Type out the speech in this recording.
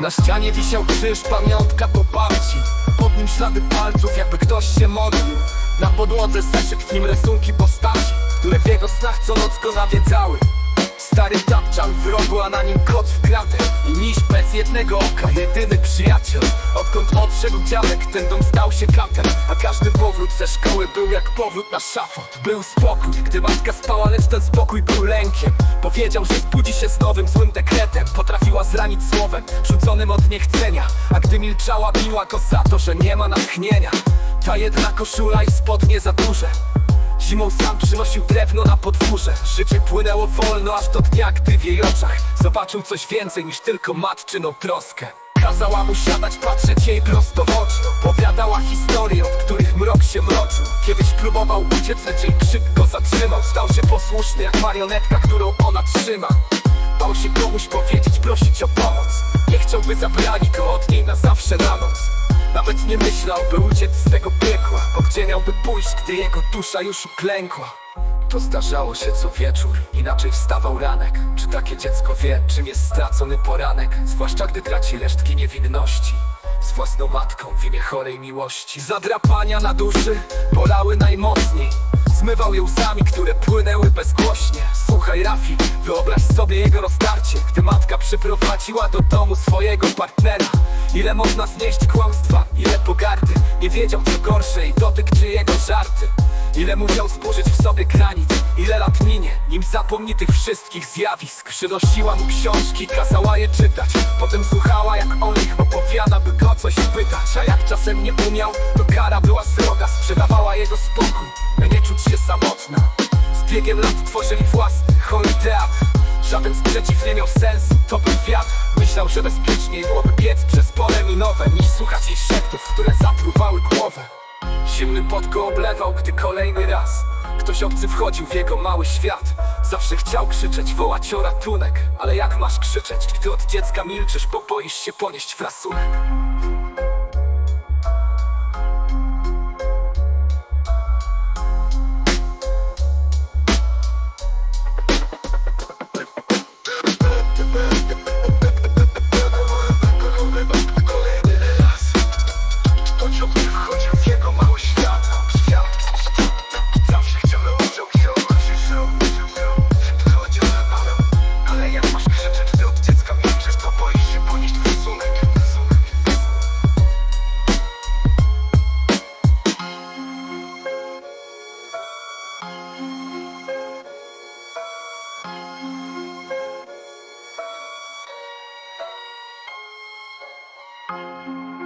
Na ścianie wisiał krzyż, pamiątka po babci. Pod nim ślady palców, jakby ktoś się modlił. Na podłodze zeszyt, w nim rysunki postaci Które w jego snach co noc go nawiedzały Stary tapczan w rogu, a na nim kot w kratę. Miś bez jednego oka, jedyny przyjaciel. Odkąd odszedł dziadek, ten dom stał się katem A każdy powrót ze szkoły był jak powrót na szafot Był spokój, gdy matka spała, lecz ten spokój był lękiem. Powiedział, że zbudzi się z nowym złym dekretem. Potrafiła zranić słowem, rzuconym od niechcenia. A gdy milczała, biła go za to, że nie ma natchnienia. Ta jedna koszula i spodnie za duże Zimą sam przynosił drewno na podwórze. Życie płynęło wolno aż do dnia, gdy w jej oczach Zobaczył coś więcej niż tylko matczyną troskę. Kazała mu siadać, patrzeć jej prosto w oczy. Opowiadała historie, od których mrok się mroczył. Kiedyś próbował uciec, lecz jej krzyk go zatrzymał. Stał się posłuszny jak marionetka, którą ona trzyma. Bał się komuś powiedzieć, prosić o pomoc. Nie chciałby zabrali go od niej na zawsze na noc nawet nie myślał, by uciec z tego piekła. Bo gdzie miałby pójść, gdy jego dusza już uklękła? To zdarzało się co wieczór, inaczej wstawał ranek. Czy takie dziecko wie, czym jest stracony poranek? Zwłaszcza gdy traci resztki niewinności własną matką w imię chorej miłości. Zadrapania na duszy bolały najmocniej. Zmywał je łzami, które płynęły bezgłośnie. Słuchaj Rafi, wyobraź sobie jego rozdarcie Gdy matka przyprowadziła do domu swojego partnera Ile można znieść kłamstwa, ile pogardy. Nie wiedział co gorsze i dotyk czy jego żarty. Ile musiał zburzyć w sobie granic Ile lat minie, nim zapomni tych wszystkich zjawisk. Przynosiła mu książki, kazała je czytać. Potem słuchała jak on czasem nie umiał, to kara była sroga Sprzedawała jego spokój, by nie czuć się samotna. Z biegiem lat tworzyli własny, chory Żaden sprzeciw nie miał sensu, to był wiatr. Myślał, że bezpieczniej byłoby biec przez pole minowe Niż słuchać jej szeptów, które zatruwały głowę. Zimny pot go oblewał, gdy kolejny raz Ktoś obcy wchodził w jego mały świat. Zawsze chciał krzyczeć, wołać o ratunek Ale jak masz krzyczeć, gdy od dziecka milczysz, bo boisz się ponieść frasunek Thank you.